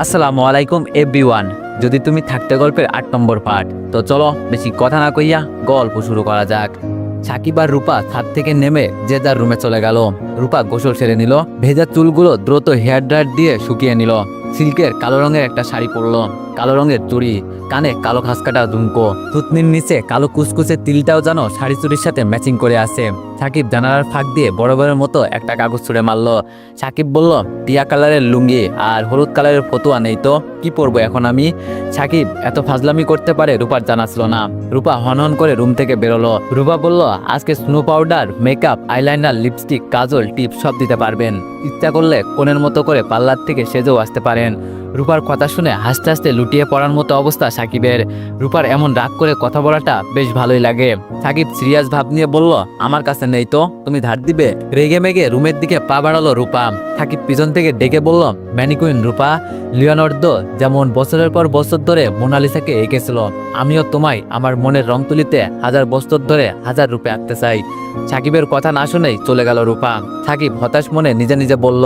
আসসালামু আলাইকুম এভরিওয়ান যদি তুমি থাকতে গল্পের আট নম্বর পার্ট তো চলো বেশি কথা না কইয়া গল্প শুরু করা যাক। সাকিব আর রূপা ছাদ থেকে নেমে যে যার রুমে চলে গেল। রূপা গোসল সেরে নিল, ভেজা চুলগুলো দ্রুত হেয়ার ড্রায়ার দিয়ে শুকিয়ে নিল। সিল্কের কালো রঙের একটা শাড়ি পরলো। কালো রঙের চুড়ি, কানে কালো খাসকাটা ঝুমকো থুতনির নিচে কালো কুচকুচে তিলটাও যেন শাড়ি চুরির সাথে ম্যাচিং করে আছে। সাকিব জানালার ফাঁক দিয়ে বড় বড়ের মতো একটা কাগজ ছুঁড়ে মারলো। সাকিব বলল টিয়া কালারের লুঙ্গি আর হলুদ কালারের ফতুয়া নেই তো, কি পরবো এখন আমি? সাকিব, এত ফাজলামি করতে পারে রূপার জানা ছিল না। রূপা হন করে রুম থেকে বেরোলো। রূপা বলল, আজকে snow powder, makeup, eyeliner, lipstick, কাজল টিপ সব দিতে পারবেন। ইচ্ছা করলে কোণের মতো করে পার্লার থেকে সেজেও আসতে পারেন। রূপার কথা শুনে হাসতে হাসতে লুটিয়ে পড়ার মতো অবস্থা সাকিবের। রূপার এমন রাগ করে কথা বলাটা বেশ ভালোই লাগে। সাকিব সিরিয়াস ভাব নিয়ে বলল, আমার কাছে নেই তো, তুমি ধার দিবে? রেগে মেগে রুমের দিকে পা বাড়ালো রূপা। সাকিব পিছন থেকে ডেকে বলল, ম্যানিকুইন রূপা, লিওনার্দো যেমন বছরের পর বছর ধরে মোনালিসাকে এঁকেছিল, আমিও তোমায় আমার মনের রং তুলিতে হাজার বছর ধরে হাজার রূপে আঁকতে চাই। সাকিবের কথা না শুনেই চলে গেল রূপা। সাকিব হতাশ মনে নিজে নিজে বলল,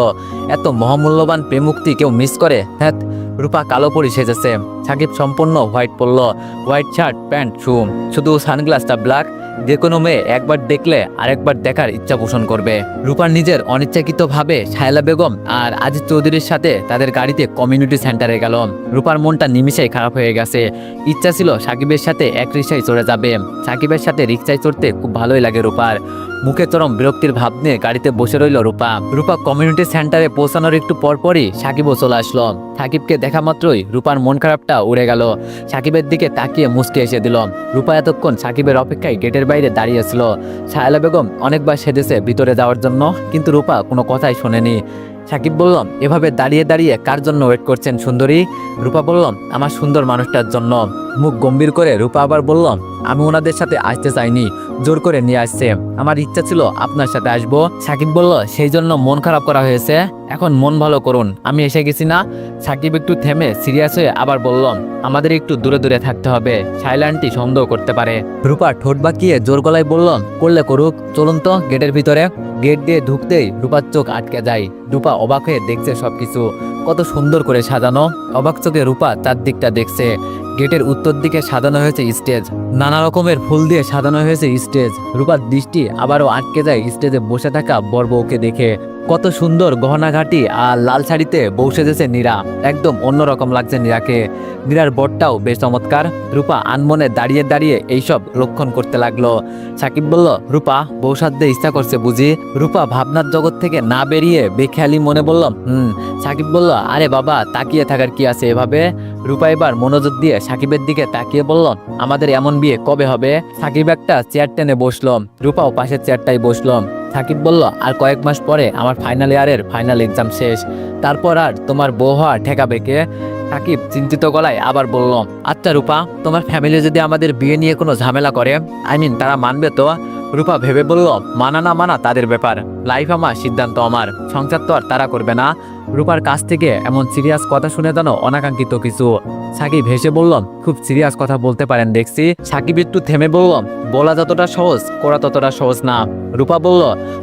এত মহামূল্যবান প্রেমুক্তি কেউ মিস করে? হ্যাঁ রূপা কালো পরি সেজেছে। সাকিব সম্পূর্ণ হোয়াইট পরল হোয়াইট শার্ট প্যান্ট শু শুধু সানগ্লাসটা ব্ল্যাক যে কোনো মেয়ে একবার দেখলে আরেকবার দেখার ইচ্ছা পোষণ করবে। রূপার নিজের অনিচ্ছাকৃতভাবে শায়লা বেগম আর আজিজ চৌধুরীর সাথে তাদের গাড়িতে কমিউনিটি সেন্টারে গেল। রূপার মনটা নিমিষেই খারাপ হয়ে গেছে। ইচ্ছা ছিল সাকিবের সাথে এক রিক্সায় চড়ে যাবে। সাকিবের সাথে রিক্সায় চড়তে খুব ভালোই লাগে রূপার। মুখে চরম বিরক্তির ভাব নিয়ে গাড়িতে বসে রইল রূপা। রূপা কমিউনিটি সেন্টারে পৌঁছানোর একটু পরপরই সাকিবও চলে আসলো। সাকিবকে দেখা মাত্রই রূপার মন খারাপটা উড়ে গেল। সাকিবের দিকে তাকিয়ে মুসকে এসে দিল। রূপা এতক্ষণ সাকিবের অপেক্ষায় গেটের বাইরে দাঁড়িয়েছিল সায়লা বেগম অনেকবার সেজেছে ভিতরে যাওয়ার জন্য, কিন্তু রূপা কোনো কথাই শোনেনি। সাকিব বললাম এভাবে দাঁড়িয়ে দাঁড়িয়ে কার জন্য ওয়েট করছেন সুন্দরী? রূপা বললাম আমার সুন্দর মানুষটার জন্য। মুখ গম্ভীর করে রূপা আবার বলল, আমি ওনাদের সাথে আসতে চাইনি। জোর করে নিয়ে আসছে। আমার ইচ্ছা ছিল আপনার সাথে আসব। সাকিব বলল, সেই জন্য মন খারাপ করা হয়েছে। এখন মন ভালো করুন। আমি এসে গেছি না। সাকিব একটু থেমে সিরিয়াস হয়ে আবার বললাম আমাদের একটু দূরে দূরে থাকতে হবে। সাইলান্টি সন্দেহ করতে পারে। রূপা ঠোঁট বাঁকিয়ে জোর গলায় বললাম করলে করুক। চলুন তো গেটের ভিতরে। গেট দিয়ে ঢুকতেই রূপার চোখ আটকে যায়। রূপা অবাক হয়ে দেখছে সবকিছু। কত সুন্দর করে সাজানো। অবাক চোখে রূপা তার দিকটা দেখছে। গেটের উত্তর দিকে সাজানো হয়েছে স্টেজ। নানা রকমের ফুল দিয়ে সাজানো হয়েছে স্টেজ। রূপার দৃষ্টি আবারও আটকে যায় স্টেজে বসে থাকা বর বউকে দেখে। কত সুন্দর গহনাঘাটি আর লাল শাড়িতে বউ সেজেছে নীরা। একদম অন্যরকম লাগছে নীরাকে। নীরার বরটাও বেশ চমৎকার। রূপা আনমনে দাঁড়িয়ে দাঁড়িয়ে এইসব লক্ষণ করতে লাগল। সাকিব বলল, রূপা, বউ ইচ্ছা করছে বুঝি? রূপা ভাবনার জগৎ থেকে না বেরিয়ে বেখেয়ালি মনে বলল, হুম। সাকিব বলল, আরে বাবা, তাকিয়ে থাকার কি আছে এভাবে? রূপা এবার মনোযোগ দিয়ে সাকিবের দিকে তাকিয়ে বলল, আমাদের এমন বিয়ে কবে হবে? সাকিব একটা চেয়ার টেনে বসল। রূপাও পাশের চেয়ারটাই বসল। সাকিব বলল, আর কয়েক মাস পরে আমার ফাইনাল ইয়ারের ফাইনাল এক্সাম শেষ। তারপর আর তোমার বউ হওয়া ঠেকাবে কে? সাকিব চিন্তিত গলায় আবার বলল আচ্ছা রূপা, তোমার ফ্যামিলি যদি আমাদের বিয়ে নিয়ে কোনো ঝামেলা করে আই মিন তারা মানবে তো? রূপা ভেবে বলল, মানা না মানা তাদের ব্যাপার। লাইফ আমার সিদ্ধান্ত আমার। সংসার তো আর তারা করবে না। রূপার কাছ থেকে এমন সিরিয়াস কথা শুনে যেন অনাকাঙ্ক্ষিত কিছু সাকিব হেসে বলল খুব সিরিয়াস কথা বলতে পারেন, দেখছি। সাকিব একটু থেমে বলল, বলা যতটা সহজ, করা ততটা সহজ না। রূপা বলল,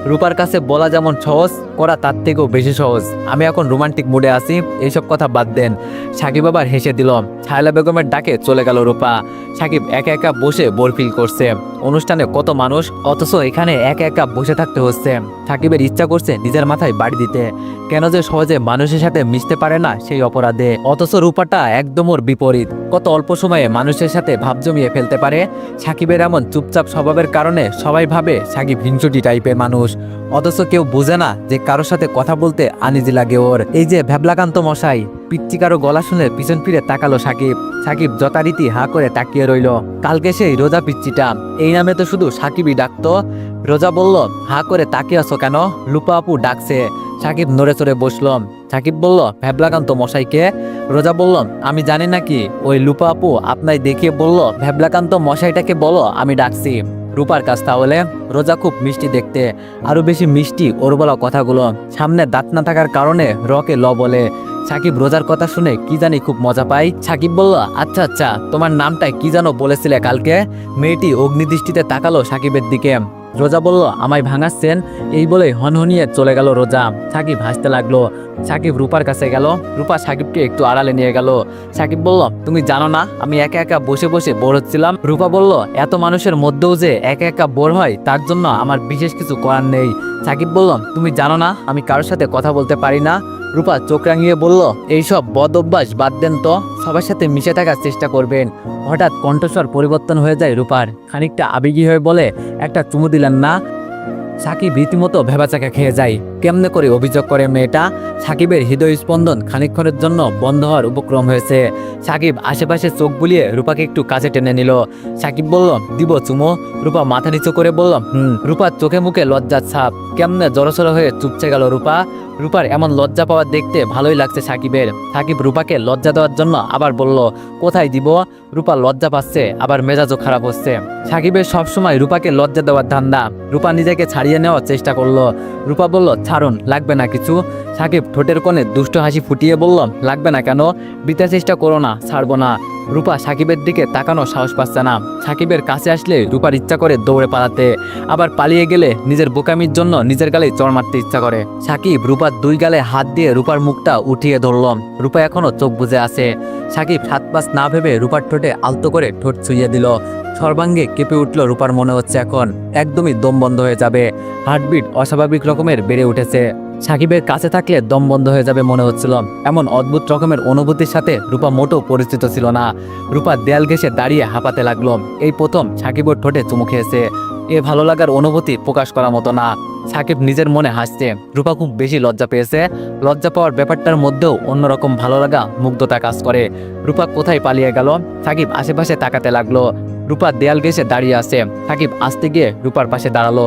রূপার কাছে বলা যেমন সহজ, করা তার থেকেও বেশি সহজ। আমি এখন রোমান্টিক মুডে আছি, এইসব কথা বাদ দেন। সাকিব আবার হেসে দিল ছায়লা বেগমের ডাকে চলে গেল রূপা। সাকিব একা একা বসে বোর ফিল করছে। অনুষ্ঠানে কত মানুষ, অথচ এখানে একা একা বসে থাকতে হচ্ছে। সাকিবের ইচ্ছা করছে নিজের মাথায় বাড়ি দিতে। কেন যে সহজে মানুষের সাথে মিশতে পারে না সেই অপরাধে, অথচ রূপাটা একদম ওর বিপরীত। কত অল্প সময়ে মানুষের সাথে ভাব জমিয়ে ফেলতে পারে, সাকিবের এমন চুপচাপ স্বভাবের কারণে সবাই ভাবে সাকিব হিংসুটি টাইপের মানুষ। অথচ কেউ বোঝে না যে কারোর সাথে কথা বলতে আনিজি লাগে ওর। এই যে ভ্যাবলাকান্ত মশাই পিচ্চি কারও গলা শুনে পিছন ফিরে তাকালো সাকিব। সাকিব যথারীতি হা করে তাকিয়ে রইল। কালকে সেই রোজা পিচ্চিটা, এই নামে তো শুধু সাকিবই ডাকতো। রোজা বলল, হা করে তাকিয়ে আছো কেন? লুপা আপু ডাকছে। সাকিব নড়ে চড়ে বসল। সাকিব বলল ভ্যাবলাকান্ত মশাইকে? রোজা বলল, আমি জানি নাকি ওই লুপা আপু আপনাই দেখিয়ে বলল ভ্যাবলাকান্ত মশাইটাকে বলো, আমি ডাকছি। রূপার কাছ তাহলে? রোজা খুব মিষ্টি দেখতে। আরও বেশি মিষ্টি ওর বলা কথাগুলো। সামনে দাঁত না থাকার কারণে রকে ল বলে। সাকিব রোজার কথা শুনে কি জানি খুব মজা পাই সাকিব বলল আচ্ছা আচ্ছা তোমার নামটা কি জানো বলেছিলে কালকে? মেয়েটি অগ্নিদৃষ্টিতে তাকালো সাকিবের দিকে। রোজা বলল, আমায় ভাঙাচ্ছেন? এই বলে হনহনিয়ে চলে গেল রোজা। সাকিব হাসতে লাগল। সাকিব রূপার কাছে গেল। রূপা সাকিবকে একটু আড়ালে নিয়ে গেল। সাকিব বলল, তুমি জানো না, আমি একা একা বসে বসে বোর হচ্ছিলাম? রূপা বলল, এত মানুষের মধ্যেও যে একা একা বোর হয়, তার জন্য আমার বিশেষ কিছু করার নেই। সাকিব বললাম তুমি জানো না, আমি কারোর সাথে কথা বলতে পারি না? রূপা চোখ রাঙিয়ে বলল, এইসব বদ অভ্যাস বাদ দেন তো, সবার সাথে মিশে থাকার চেষ্টা করবেন। হঠাৎ কণ্ঠস্বর পরিবর্তন হয়ে যায় রূপার, খানিকটা আবেগী হয়ে বলে, একটা চুমু দিলেন না? সাকিব রীতিমতো ভেবাচাকা খেয়ে যায়। কেমনে করে অভিযোগ করে মেয়েটা? সাকিবের হৃদয় স্পন্দন খানিকক্ষণের জন্য বন্ধ হওয়ার উপক্রম হয়েছে। সাকিব আশেপাশে চোখ বুলিয়ে রূপাকে একটু কাছে টেনে নিল। সাকিব বলল, দিব চুমো। রূপা মাথা নিচু করে বলল, হুম। রূপার চোখে মুখে লজ্জার ছাপ। কেমনে জড়সড় হয়ে চুপচে গেল রূপা? রূপার এমন লজ্জা পাওয়া দেখতে ভালোই লাগছে সাকিবের। সাকিব রূপাকে লজ্জা দেওয়ার জন্য আবার বলল, কোথায় দিব? রূপা লজ্জা পাচ্ছে, আবার মেজাজও খারাপ হচ্ছে। সাকিবের সবসময় রূপাকে লজ্জা দেওয়ার ধান্দা। রূপা নিজেকে ছাড়িয়ে নেওয়ার চেষ্টা করল। রূপা বলল ছাড়ুন, লাগবে না কিছু। সাকিব ঠোঁটের কোণে দুষ্ট হাসি ফুটিয়ে বলল, লাগবে না কেন? বৃথা চেষ্টা করো না, ছাড়বো না। রূপা সাকিবের দিকে তাকানো সাহস পাচ্ছে না। সাকিবের কাছে আসলে রূপার ইচ্ছা করে দৌড়ে পালাতে। আবার পালিয়ে গেলে নিজের বোকামির জন্য নিজের গালে চড় মারতে ইচ্ছা করে। সাকিব রূপার দুই গালে হাত দিয়ে রূপার মুখটা উঠিয়ে ধরল। রূপা এখনও চোখ বুজে আছে। সাকিব সাত পাঁচ না ভেবে রূপার ঠোঁটে আলতো করে ঠোঁট ছুঁয়ে দিল। সর্বাঙ্গে কেঁপে উঠল রূপার মনে হচ্ছে এখন। একদমই দম বন্ধ হয়ে যাবে। হার্টবিট অস্বাভাবিক রকমের বেড়ে উঠেছে। সাকিবের কাছে থাকলে দম বন্ধ হয়ে যাবে মনে হচ্ছিল। এমন অদ্ভুত রকমের অনুভূতির সাথে রূপা মোটেও পরিচিত ছিল না। রূপা দেয়াল ঘেসে দাঁড়িয়ে হাঁপাতে লাগল। এই প্রথম সাকিবের ঠোঁটে চুমু খেয়েছে। এ ভালো লাগার অনুভূতি প্রকাশ করার মতো না। সাকিব নিজের মনে হাসছে। রূপা খুব বেশি লজ্জা পেয়েছে। লজ্জা পাওয়ার ব্যাপারটার মধ্যেও অন্যরকম ভালো লাগা, মুগ্ধতা কাজ করে। রূপা কোথায় পালিয়ে গেল? সাকিব আশেপাশে তাকাতে লাগল। রূপা দেয়াল ঘেসে দাঁড়িয়ে আছে। সাকিব আসতে গিয়ে রূপার পাশে দাঁড়াল।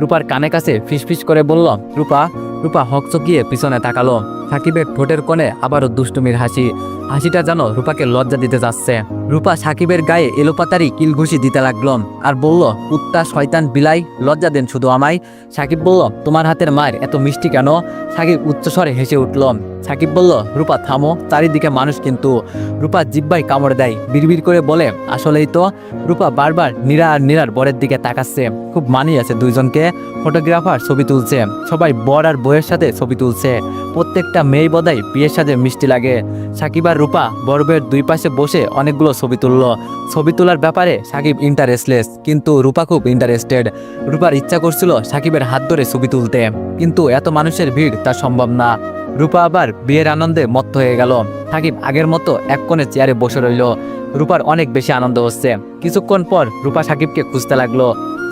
রূপার কানে কাছে ফিস ফিস করে বলল, রূপা রূপা হকচকিয়ে পিছনে তাকালো। সাকিবের ঠোঁটের কোণে আবারও দুষ্টুমির হাসি। হাসিটা যেন রূপাকে লজ্জা দিতে যাচ্ছে। রূপা সাকিবের গায়ে এলোপাতারি কিলঘুষি দিতে লাগল আর বলল, কুত্তা, শয়তান, বিলাই, লজ্জা দেন শুধু আমায়। সাকিব বলল, তোমার হাতের মায়ের এত মিষ্টি কেন? সাকিব উচ্চস্বরে হেসে উঠল। সাকিব বলল, রূপা, থামো, চারিদিকে মানুষ কিন্তু। রূপা জিব্বাই কামড় দেয়, বিড়বিড় করে বলে, আসলেই তো। রূপা বারবার নীরা আর নীরার বরের দিকে তাকাচ্ছে। খুব মানিয়ে আছে দুইজনকে। ফটোগ্রাফার ছবি তুলছে। সবাই বর আর বইয়ের সাথে ছবি তুলছে। প্রত্যেকটা মেয়ে বদাই বিয়ের সাথে মিষ্টি লাগে। সাকিব আর রূপা বরবের দুই পাশে বসে অনেকগুলো ছবি তুললো। ছবি তোলার ব্যাপারে সাকিব ইন্টারেস্টলেস কিন্তু রূপা খুব ইন্টারেস্টেড রূপার ইচ্ছা করছিল সাকিবের হাত ধরে ছবি তুলতে, কিন্তু এত মানুষের ভিড় তা সম্ভব না। রূপা আবার বিয়ের আনন্দে মত্ত হয়ে গেল। সাকিব আগের মতো এক কোণে চেয়ারে বসে রইল। রূপার অনেক বেশি আনন্দ হচ্ছে। কিছুক্ষণ পর রূপা সাকিবকে খুঁজতে লাগল।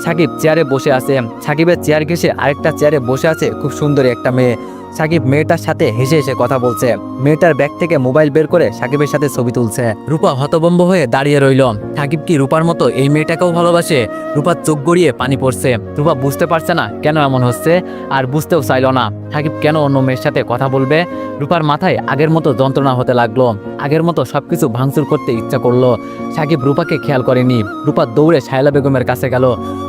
সাকিব চেয়ারে বসে আছে। সাকিবের চেয়ার ঘেসে আরেকটা চেয়ারে বসে আছে খুব সুন্দরী একটা মেয়ে। সাকিব মেয়েটার সাথে হেসে হেসে কথা বলছে। মেয়েটার ব্যাগ থেকে মোবাইল বের করে সাকিবের সাথে ছবি তুলছে। রূপা হতবম্ব হয়ে দাঁড়িয়ে রইল। সাকিব কি রূপার মতো এই মেয়েটাকেও ভালোবাসে? রূপার চোখ গড়িয়ে পানি পড়ছে। রূপা বুঝতে পারছে না কেন এমন হচ্ছে আর বুঝতেও চাইল না। সাকিব কেন অন্য মেয়ের সাথে কথা বলবে? রূপার মাথায় আগের মতো যন্ত্রণা হতে লাগল। আগের মতো সবকিছু ভাঙচুর করতে ইচ্ছা করল। সাকিব রূপাকে খেয়াল করেনি। রূপা দৌড়ে শায়লা বেগমের কাছে গেল।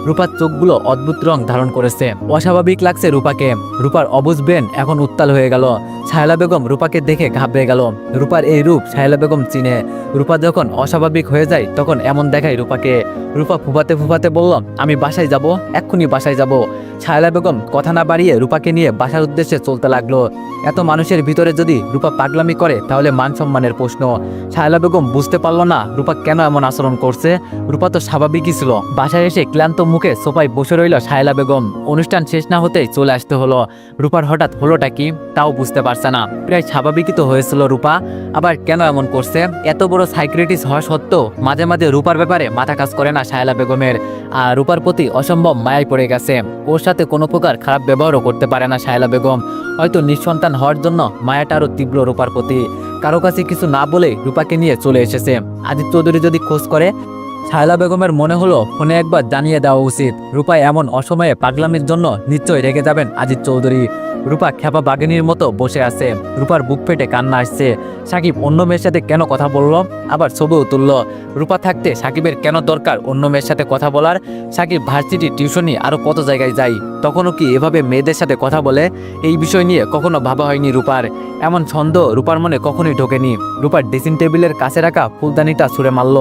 রূপার চোখগুলো অদ্ভুত রং ধারণ করেছে। অস্বাভাবিক লাগছে রূপাকে। রূপার অবুজ ব্রেন এখন উত্তাল হয়ে গেল। শায়লা বেগম রূপাকে দেখে ঘাবড়ে গেল। রূপার এই রূপ শায়লা বেগম চিনে। রূপা যখন অস্বাভাবিক হয়ে যায়, তখন এমন দেখায় রূপাকে। রূপা ফুফাতে ফুফাতে বলল, আমি বাসায় যাব, এক্ষুনি বাসায় যাব। শায়লা বেগম কথা না বাড়িয়ে রূপাকে নিয়ে বাসার উদ্দেশ্যে চলতে লাগল। এত মানুষের ভিতরে যদি রূপা পাগলামি করে, তাহলে মান সম্মানের প্রশ্ন। শায়লা বেগম বুঝতে পারল না রূপা কেন এমন আচরণ করছে। রূপা তো স্বাভাবিকই ছিল। বাসায় এসে ক্লান্ত মুখে সোফায় বসে রইল শায়লা বেগম। অনুষ্ঠান শেষ না হতেই চলে আসতে হলো। রূপার হঠাৎ হলোটা কি, তাও বুঝতে পারছে না। প্রায় স্বাভাবিকই তো হয়েছিল রূপা। আবার কেন এমন করছে? এত বড় সাইক্রেটিস হওয়া সত্ত্বেও মাঝে মাঝে রূপার ব্যাপারে মাথা কাজ করে না শায়লা বেগমের। আর রূপার প্রতি অসম্ভব মায়ায় পড়ে গেছে। ওর সাথে কোনো প্রকার খারাপ ব্যবহারও করতে পারে না শায়লা বেগম। হয়তো নিঃসন্তান হওয়ার জন্য মায়াটা আরও তীব্র রূপার প্রতি। কারও কাছে কিছু না বলে রূপাকে নিয়ে চলে এসেছে। আজিত চৌধুরী যদি খোঁজ করে শায়লা বেগমের মনে হলো, ফোনে একবার জানিয়ে দেওয়া উচিত। রূপা এমন অসময়ে পাগলামির জন্য নিশ্চয়ই রেগে যাবেন আজিত চৌধুরী। রূপা খেপা বাগিনীর মতো বসে আছে। রূপার বুক ফেটে কান্না আসছে। সাকিব অন্য মেয়ের সাথে কেন কথা বলল? আবার ছবিও তুললো। রূপা থাকতে সাকিবের কেন দরকার অন্য মেয়ের সাথে কথা বলার? সাকিব ভার্সিটি টিউশনি আরও কত জায়গায় যাই তখনও কি এভাবে মেয়েদের সাথে কথা বলে? এই বিষয় নিয়ে কখনো ভাবা হয়নি রূপার। এমন ছন্দ রূপার মনে কখনোই ঢোকেনি। রূপার ড্রেসিং টেবিলের কাছে রাখা ফুলদানিটা ছুঁড়ে মারল।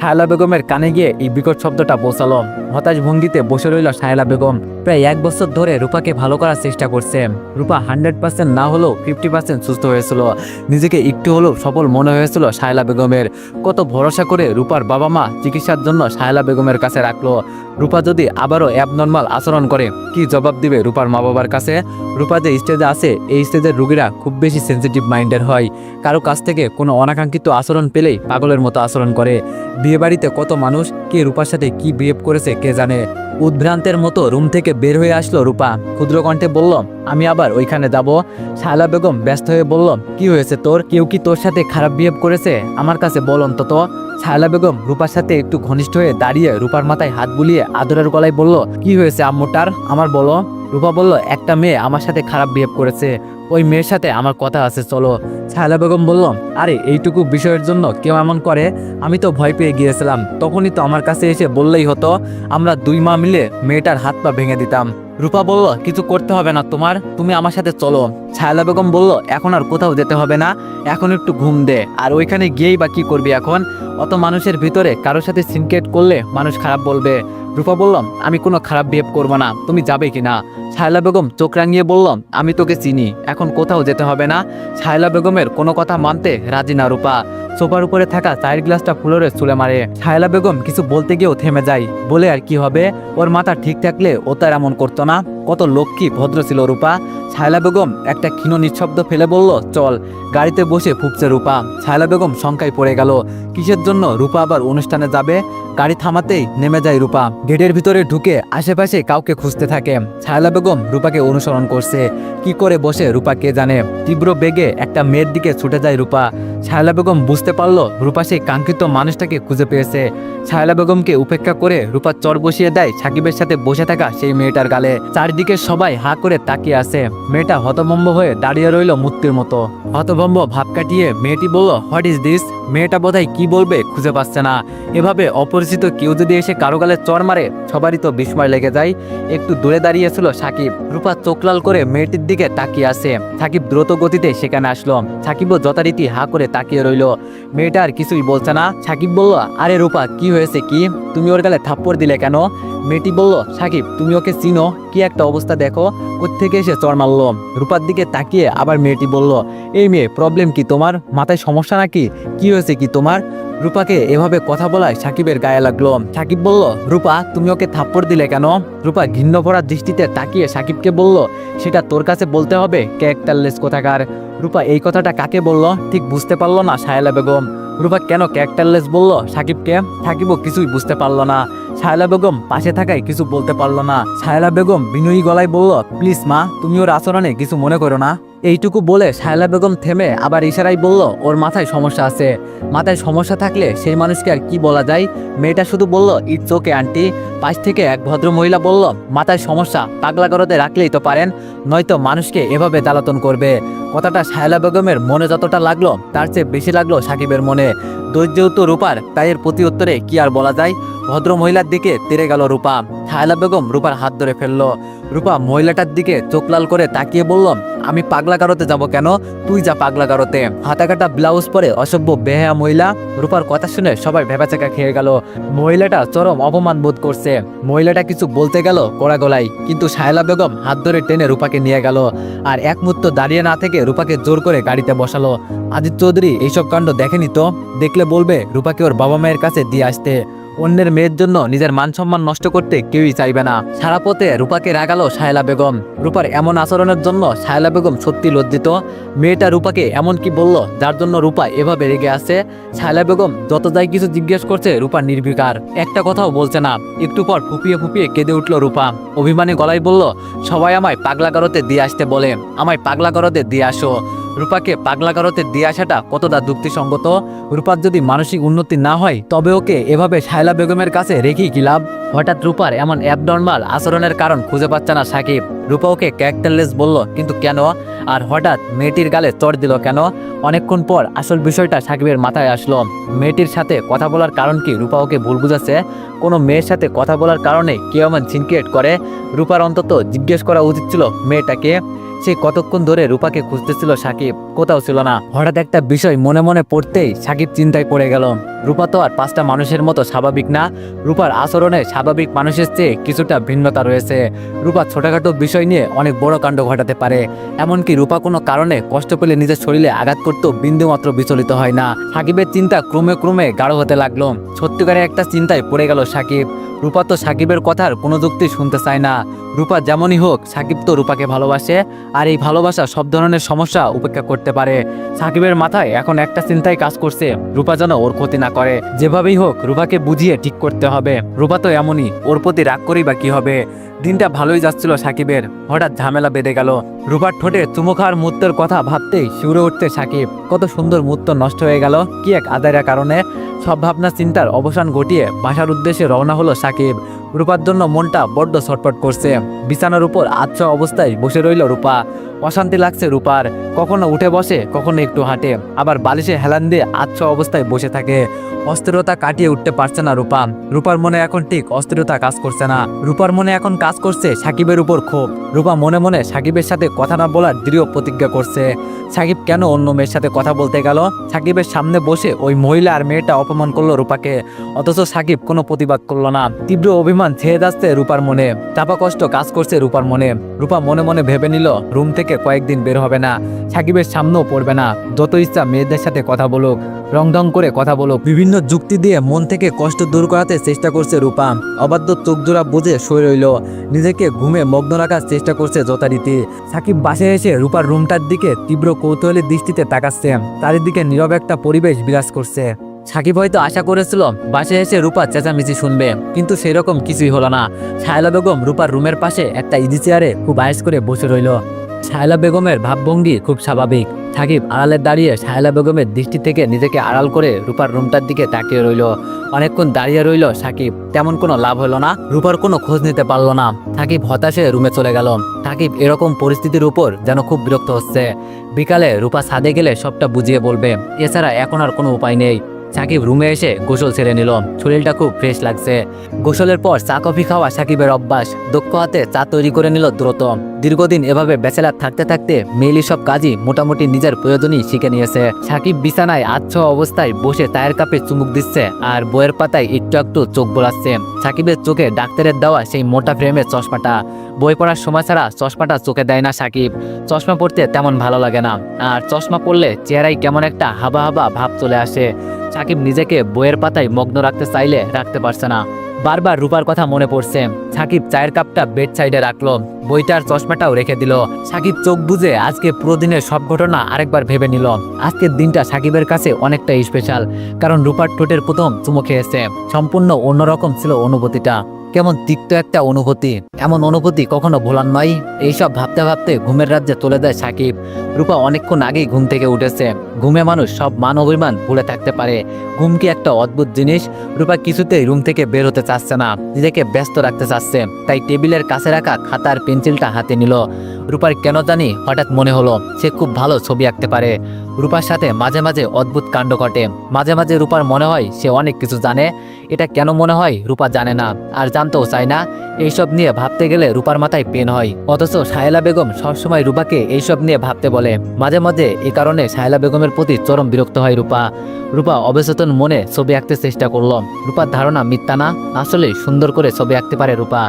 শায়লা বেগমের সাকিবের কানে গিয়ে এই বিকট শব্দটা পৌঁছালো। হতাশ ভঙ্গিতে বসে রইল সাহেলা বেগম। প্রায় এক বছর ধরে রূপাকে ভালো করার চেষ্টা করছে। রূপা হান্ড্রেড পার্সেন্ট না হলেও ফিফটি পার্সেন্ট সুস্থ হয়েছিল। নিজেকে একটু হলেও সফল মনে হয়েছিল সাহেলা বেগমের। কত ভরসা করে রূপার বাবা মা চিকিৎসার জন্য সাহেলা বেগমের কাছে রাখল। রূপা যদি আবারও অ্যাবনর্মাল আচরণ করে, কি জবাব দিবে রূপার মা বাবার কাছে? রূপা যে স্টেজে আছে, এই স্টেজের রুগীরা খুব বেশি সেন্সিটিভ মাইন্ডের হয়। কারও কাছ থেকে কোনো অনাকাঙ্ক্ষিত আচরণ পেলেই পাগলের মতো আচরণ করে। বিয়েবাড়িতে কত মানুষ কে রূপার সাথে কি বিহেভ করেছে কে জানে। উদ্ভ্রান্তের মতো রুম থেকে বের হয়ে আসলো রূপা। ক্ষুদ্র কণ্ঠে বলল, আমি আবার ওইখানে যাব? শায়লা বেগম ব্যস্ত হয়ে বলল, কি হয়েছে তোর? কেউ কি তোর সাথে খারাপ বিহেভ করেছে? আমার কাছে বল অন্তত। শায়লা বেগম রূপার সাথে একটু ঘনিষ্ঠ হয়ে দাঁড়িয়ে রূপার মাথায় হাত বুলিয়ে আদরের গলায় বলল, কি হয়েছে আম্মুটার আমার বলো। রূপা বলল, একটা মেয়ে আমার সাথে খারাপ বিহেভ করেছে। ওই মেয়ের সাথে আমার কথা আছে, চলো। ছায়লা বেগম বলল, আরে, এইটুকু বিষয়ের জন্য কেউ এমন করে? আমি তো ভয় পেয়ে গিয়েছিলাম। তখনই তো আমার কাছে এসে বললেই হতো, আমরা দুই মা মিলে মেয়েটার হাত পা ভেঙে দিতাম। রূপা বলল, কিছু করতে হবে না তোমার, তুমি আমার সাথে চলো। ছায়লা বেগম বলল, এখন আর কোথাও যেতে হবে না, এখন একটু ঘুম দে, আর ওইখানে গিয়েই বা কি করবি এখন? অত মানুষের ভিতরে কারোর সাথে সিনকেট করলে মানুষ খারাপ বলবে। রূপা বললাম আমি কোনো খারাপ বিহেভ করব না, তুমি যাবে কি না ছায়লা বেগম, চোখ রাঙিয়ে বললাম, আমি তোকে চিনি, এখন কোথাও যেতে হবে না। ছায়লা বেগমের কোনো কথা মানতে রাজি না রূপা। সোফার উপরে থাকা চায়ের গ্লাসটা ফুলরে চুলে মারে। ছায়লা বেগম কিছু বলতে গিয়েও থেমে যায়। বলে আর কি হবে? ওর মাথা ঠিক থাকলে ও তার এমন করতো না। কত লক্ষ্মী ভদ্র ছিল রূপা? ছায়লা বেগম একটা ক্ষীণ নিঃশব্দ ফেলে বলল, চল, গাড়িতে বসে ফুপছে রূপা। ছায়লা বেগম শঙ্কায় পড়ে গেল, কিসের জন্য রূপা আবার অনুষ্ঠানে যাবে? গাড়ি থামাতেই নেমে যায় রূপা। গেটের ভিতরে ঢুকে আশেপাশে কাউকে খুঁজতে থাকে। ছায়লা বেগম রূপাকে অনুসরণ করছে। কি করে বসে রূপা কে জানে? তীব্র বেগে একটা মেয়ের দিকে ছুটে যায় রূপা। ছায়লা বেগম বুঝতে পারল, রূপা সেই কাঙ্ক্ষিত মানুষটাকে খুঁজে পেয়েছে। ছায়লা বেগমকে উপেক্ষা করে রূপা চর বসিয়ে দেয় সাকিবের সাথে বসে থাকা সেই মেয়েটার গালে। চারিদিকে সবাই হা করে তাকিয়ে আছে। মেয়েটা হতভম্ব হয়ে দাঁড়িয়ে রইল মূর্তির মতো। হতভম্ব ভাব কাটিয়ে মেয়েটি বলল হোয়াট ইজ দিস মেয়েটা বোধহয় কি বলবে খুঁজে পাচ্ছে না। এভাবে অপরিচিত কেউ যদি এসে কারও গালে চর মারে, সবারই তো বিস্ময় লেগে যায়। একটু দূরে দাঁড়িয়েছিল সাকিব। রূপা চোখ লাল করে মেয়েটির দিকে তাকিয়ে আছে। সাকিব দ্রুত গতিতে সেখানে আসলো। সাকিবও যথারীতি হা করে তাকিয়ে রইল। মেয়েটা আর কিছুই বলছে না। সাকিব বলল, আরে রূপা, কি হয়েছে কি? তুমি ওর গালে থাপ্পড় দিলে কেন? মেয়েটি বলল, সাকিব, তুমি ওকে চিনো, কি একটা অবস্থা দেখো, কোত্থেকে এসে চর মারলো। রূপার দিকে তাকিয়ে আবার মেয়েটি বলল, এই মেয়ে প্রবলেম কি তোমার? মাথায় সমস্যা নাকি? কি হয়েছে কি তোমার? রূপাকে এভাবে কথা বলায় সাকিবের গায়ে লাগল। সাকিব বলল, রূপা, তুমি ওকে থাপ্পড় দিলে কেন? রূপা ঘিন্ন ভরা দৃষ্টিতে তাকিয়ে সাকিবকে বলল, সেটা তোর কাছে বলতে হবে ক্যারেক্টারলেস কোথাকার? রূপা এই কথাটা কাকে বলল, ঠিক বুঝতে পারল না সায়লা বেগম। রূপা কেন ক্যারেক্টারলেস বলল? সাকিবকে সাকিবও কিছুই বুঝতে পারল না। সায়লা বেগম পাশে থাকায় কিছু বলতে পারল না। সায়লা বেগম বিনয়ী গলায় বলল, প্লিজ মা, তুমি ওর আচরণে কিছু মনে করো না। এইটুকু বলে সায়লা বেগম থেমে আবার ইশারায় বলল, ওর মাথায় সমস্যা আছে। মাথায় সমস্যা থাকলে সেই মানুষকে আর কি বলা যায়? মেয়েটা শুধু বলল, ইটস ওকে, আন্টি। পাশ থেকে এক ভদ্র মহিলা বলল, মাথায় সমস্যা, পাগলা গরতে রাখলেই তো পারেন, নয়তো মানুষকে এভাবে জ্বালাতন করবে। কথাটা সায়লা বেগমের মনে যতটা লাগল, তার চেয়ে বেশি লাগল সাকিবের মনে। দৈর্যত রূপার, তাই এর প্রতি উত্তরে কি আর বলা যায়? ভদ্র মহিলার দিকে তেরে গেল রূপা। ছায়লা বেগম রূপার হাত ধরে ফেলল। রূপা মহিলাটার দিকে চোখ লাল করে তাকিয়ে বলল, আমি পাগলা গারোতে যাব কেন? তুই যা পাগলা গারোতে হাতা কাটা ব্লাউজ পরে অসভ্য বেহায়া মহিলা রূপার কথা শুনে সবাই ভেবাচাকা খেয়ে গেল। মহিলাটা চরম অপমান বোধ করছে। মহিলাটা কিছু বলতে গেল কড়া গলায়, কিন্তু সায়লা বেগম হাত ধরে টেনে রূপাকে নিয়ে গেল আর এক মুহূর্ত দাঁড়িয়ে না থেকে রূপাকে জোর করে গাড়িতে বসালো। আদিত্য চৌধুরী এইসব কাণ্ড দেখেনি তো? দেখলে বলবে রূপাকে ওর বাবা মায়ের কাছে দিয়ে আসতে। অন্যের মেয়ের জন্য নিজের মান সম্মান নষ্ট করতে কেউই চাইবে না। সারা পথে রূপাকে রাগালো সায়লা বেগম। রূপার এমন আচরণের জন্য সায়লা বেগম সত্যি লজ্জিত। মেয়েটা রূপাকে এমন কি বলল, যার জন্য রূপা এভাবে রেগে আছে? সায়লা বেগম যত যাই কিছু জিজ্ঞেস করছে রূপা নির্বিকার। একটা কথাও বলছে না। একটু পর ফুপিয়ে ফুপিয়ে কেঁদে উঠল রূপা। অভিমানী গলায় বলল, সবাই আমায় পাগলা গারোতে দিয়ে আসতে বলে। আমায় পাগলা গারোতে দিয়ে আসো। রূপাকে পাগলা গারোতে দিয়ে আসাটা কতটা যুক্তিসঙ্গত? রূপার যদি মানসিক উন্নতি না হয়, তবে ওকে এভাবে শায়লা বেগমের কাছে রেখেই কি লাভ? হঠাৎ রূপার এমন অ্যাবনর্মাল আচরণের কারণ খুঁজে পাচ্ছে না সাকিব। রূপা ওকে ক্যারেক্টারলেস বলল, কিন্তু কেন? আর হঠাৎ মেয়েটির গালে চড় দিল কেন? অনেকক্ষণ পর আসল বিষয়টা সাকিবের মাথায় আসলো। মেয়েটির সাথে কথা বলার কারণ কি রূপা ওকে ভুল বুঝাচ্ছে? কোনো মেয়ের সাথে কথা বলার কারণে কেউ এমন ঝিনকেট করে? রূপার অন্তত জিজ্ঞেস করা উচিত ছিল মেয়েটাকে। সে কতক্ষণ ধরে রূপাকে খুঁজতেছিল সাকিব কোথাও ছিল না। হঠাৎ একটা বিষয় মনে মনে পড়তেই সাকিব চিন্তায় পড়ে গেল। রূপা তো আর পাঁচটা মানুষের মতো স্বাভাবিক না। রূপার আচরণে স্বাভাবিক মানুষের চেয়ে কিছুটা ভিন্নতা রয়েছে। রূপা ছোটখাটো বিষয় নিয়ে অনেক বড় কাণ্ড ঘটাতে পারে। এমনকি রূপা কোনো কারণে কষ্ট পেলে নিজের শরীরে আঘাত করতেও বিন্দুমাত্র বিচলিত হয় না। সাকিবের চিন্তা ক্রমে ক্রমে গাঢ় হতে লাগল। সত্যিকারে একটা চিন্তায় পড়ে গেল সাকিব। রূপা তো সাকিবের কথার কোনো যুক্তি শুনতে চায় না। রূপা যেমনই হোক, সাকিব তো রূপাকে ভালোবাসে আর এই ভালোবাসা সব ধরনের সমস্যা উপেক্ষা করতে পারে। সাকিবের মাথায় এখন একটা চিন্তায় কাজ করছে। রূপা যেন ওর ক্ষতি না করে। যেভাবেই হোক রূপাকে বুঝিয়ে ঠিক করতে হবে। রূপা তো এমনই, ওর প্রতি রাগ করেই বা কি হবে? দিনটা ভালোই যাচ্ছিল সাকিবের। হঠাৎ ঝামেলা বেঁধে গেল। রূপার ঠোঁটে চুমু খাওয়ার মুহূর্তের কথা ভাবতেই শিউরে উঠতে সাকিব। কত সুন্দর মুহূর্ত নষ্ট হয়ে গেল, কি এক আদায়ের কারণে? সব ভাবনা চিন্তার অবসান ঘটিয়ে বাসার উদ্দেশ্যে রওনা হলো সাকিব। রূপার জন্য মনটা বড্ড ছটপট করছে। বিছানার উপর আচ্ছা অবস্থায় বসে রইল রূপা। অশান্তি লাগছে রূপার। কখনো উঠে বসে, কখনো একটু হাঁটে। আবার বালিশে হেলান দিয়ে আচ্ছা অবস্থায় বসে থাকে। অস্থিরতা কাটিয়ে উঠতে পারছে না রূপা। রূপার মনে এখন ঠিক অস্থিরতা কাজ করছে না। রূপার মনে এখন কাজ করছে সাকিবের উপর ক্ষোভ। রূপা মনে মনে সাকিবের সাথে কথা না বলার দৃঢ় প্রতিজ্ঞা করছে। সাকিব কেন অন্য মেয়ের সাথে কথা বলতে গেল? সাকিবের সামনে বসে ওই মহিলা আর মেয়েটা অপমান করল রূপাকে। অথচ সাকিব কোনো প্রতিবাদ করল না। তীব্র অভিমান ছেয়ে যাচ্ছে রূপার মনে। চাপা কষ্ট কাজ করছে রূপার মনে। রূপা মনে মনে ভেবে নিল, রুম থেকে কয়েকদিন বের হবে না। সাকিবের সামনেও পড়বে না। যত ইচ্ছা মেয়েদের সাথে কথা বলুক রং ঢং করে কথা বলুক। বিভিন্ন যুক্তি দিয়ে মন থেকে কষ্ট দূর করাতে চেষ্টা করছে রূপা। অবাধ্য চোখ জোড়া বুঝে শুয়ে রইল। নিজেকে ঘুমে মগ্ন রাখার চেষ্টা করছে যথারীতি। সাকিব বাসে এসে রূপার রুমটার দিকে তীব্র কৌতূহলী দৃষ্টিতে তাকাচ্ছে। চারিদিকে নীরব একটা পরিবেশ বিরাজ করছে। সাকিব হয়তো আশা করেছিল, বাসে এসে রূপা চেঁচামেচি শুনবে। কিন্তু সেরকম কিছুই হলো না। শায়লা বেগম রূপার রুমের পাশে একটা ইজি চেয়ারে খুব আয়েস করে বসে রইল। শায়লা বেগমের ভাবভঙ্গি খুব স্বাভাবিক। সাকিব আড়ালে দাঁড়িয়ে শায়লা বেগমের দৃষ্টি থেকে নিজেকে আড়াল করে রূপার রুমটার দিকে তাকিয়ে রইল। অনেকক্ষণ দাঁড়িয়ে রইল সাকিব। তেমন কোনো লাভ হলো না। রূপার কোনো খোঁজ নিতে পারল না। সাকিব হতাশে রুমে চলে গেল। সাকিব এরকম পরিস্থিতির উপর যেন খুব বিরক্ত হচ্ছে। বিকালে রূপা ছাদে গেলে সবটা বুঝিয়ে বলবে। এছাড়া এখন আর কোনো উপায় নেই। সাকিব রুমে এসে গোসল ছেড়ে নিল শরীরটা খুব ফ্রেশ লাগছে। গোসলের পর চা, কফি খাওয়া সাকিবের অভ্যাস। দক্ষ হাতে চা তৈরি করে নিল দ্রুত দীর্ঘদিন এভাবে ব্যাচেলার থাকতে থাকতে মেইলি সব কাজই মোটামুটি নিজের প্রয়োজনই শিখে নিয়েছে। সাকিব বিছানায় আচ্ছ অবস্থায় বসে চায়ের কাপে চুমুক দিচ্ছে আর বইয়ের পাতায় একটু একটু চোখ বোলাচ্ছে। সাকিবের চোখে ডাক্তারের দেওয়া সেই মোটা ফ্রেমের চশমাটা। বই পড়ার সময় ছাড়া চশমাটা চোখে দেয় না সাকিব। চশমা পড়তে তেমন ভালো লাগে না। আর চশমা পড়লে চেহারায় কেমন একটা হাবা হাবা ভাব চলে আসে। সাকিব নিজেকে বইয়ের পাতায় মগ্ন রাখতে চাইলে রাখতে পারছে না। বারবার রূপার কথা মনে পড়ছে। সাকিব চায়ের কাপটা বেড সাইডে রাখল। বইটার চশমাটাও রেখে দিল। সাকিব চোখ বুঝে আজকে পুরো দিনের সব ঘটনা আরেকবার ভেবে নিল। আজকের দিনটা সাকিবের কাছে অনেকটা স্পেশাল কারণ রূপার ঠোঁটের প্রথম চুমো খেয়েছে। সম্পূর্ণ অন্যরকম ছিল অনুভূতিটা। কেমন তিক্ত একটা অনুভূতি। এমন অনুভূতি কখনো ভোলার নয়। এইসব ভাবতে ভাবতে ঘুমের রাজ্যে চলে যায় সাকিব। রূপা অনেকক্ষণ আগেই ঘুম থেকে উঠেছে। ঘুমে মানুষ সব মান অভিমান ভুলে থাকতে পারে। ঘুম কি একটা অদ্ভুত জিনিস? রূপা কিছুতেই রুম থেকে বের হতে চাচ্ছে না, নিজেকে ব্যস্ত রাখতে চাচ্ছে। তাই টেবিলের কাছে রাখা খাতার পেন্সিলটা হাতে নিল। রূপার কেন জানি হঠাৎ মনে হলো, সে খুব ভালো ছবি আঁকতে পারে। রূপার সাথে মাঝে মাঝে অদ্ভুত কাণ্ড ঘটে। মাঝে মাঝে রূপার মনে হয় সে অনেক কিছু জানে। এটা কেন মনে হয় রূপা জানে না, আর জানতেও চায় না। এইসব নিয়ে ভাবতে গেলে রূপার মাথায় পেন হয়। অথচ সাহেলা বেগম সবসময় রূপাকে এইসব নিয়ে ভাবতে বলে। মাঝে মাঝে এই কারণে সাহেলা বেগমের প্রতি চরম বিরক্ত হয় রূপা। রূপা অবচেতন মনে ছবি আঁকতে চেষ্টা করল। রূপার ধারণা মিথ্যা না আসলে সুন্দর করে ছবি আঁকতে পারে রূপা।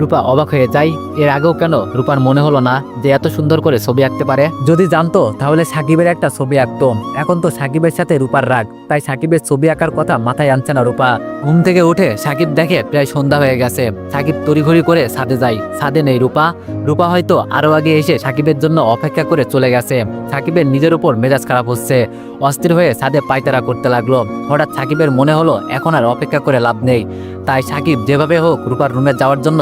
রূপা অবাক হয়ে যায়, এর আগেও কেন? রূপার মনে হলো না যে এত সুন্দর করে ছবি আঁকতে পারে। যদি জানতো, তাহলে সাকিবের একটা ছবি আঁকতো। এখন তো সাকিবের সাথে রূপার রাগ, তাই সাকিবের ছবি আঁকার কথা মাথায় আনছে না রূপা। ঘুম থেকে উঠে সাকিব দেখে প্রায় সন্ধ্যা হয়ে গেছে। সাকিব তড়িঘড়ি করে ছাদে যায়। ছাদে নেই রূপা। রূপা হয়তো আরও আগে এসে সাকিবের জন্য অপেক্ষা করে চলে গেছে। সাকিবের নিজের উপর মেজাজ খারাপ হচ্ছে। অস্থির হয়ে ছাদে পায়তারা করতে লাগল। হঠাৎ সাকিবের মনে হলো, এখন আর অপেক্ষা করে লাভ নেই। তাই সাকিব যেভাবে হোক রূপার রুমে যাওয়ার জন্য